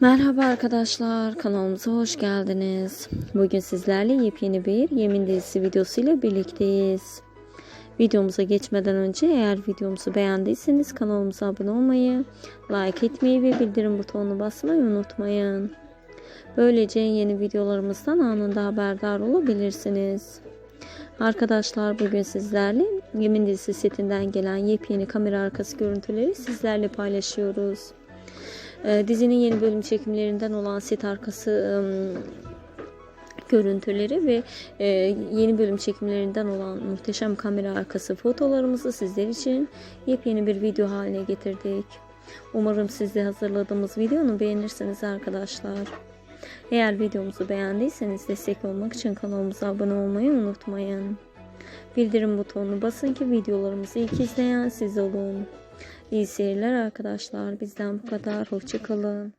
Merhaba arkadaşlar, kanalımıza hoş geldiniz. Bugün sizlerle yepyeni bir yemin dizisi videosu ile birlikteyiz. Videomuza geçmeden önce eğer videomuzu beğendiyseniz kanalımıza abone olmayı, like etmeyi ve bildirim butonuna basmayı unutmayın. Böylece yeni videolarımızdan anında haberdar olabilirsiniz. Arkadaşlar bugün sizlerle Yemin dizisi setinden gelen yepyeni kamera arkası görüntüleri sizlerle paylaşıyoruz. Ee, dizinin yeni bölüm çekimlerinden olan set arkası görüntüleri ve e, yeni bölüm çekimlerinden olan muhteşem kamera arkası fotolarımızı sizler için yepyeni bir video haline getirdik. Umarım siz de hazırladığımız videonu beğenirsiniz arkadaşlar. Eğer videomuzu beğendiyseniz destek olmak için kanalımıza abone olmayı unutmayın. Bildirim butonunu basın ki videolarımızı ilk izleyen siz olun. İyi seyirler arkadaşlar. Bizden bu kadar. Hoşçakalın.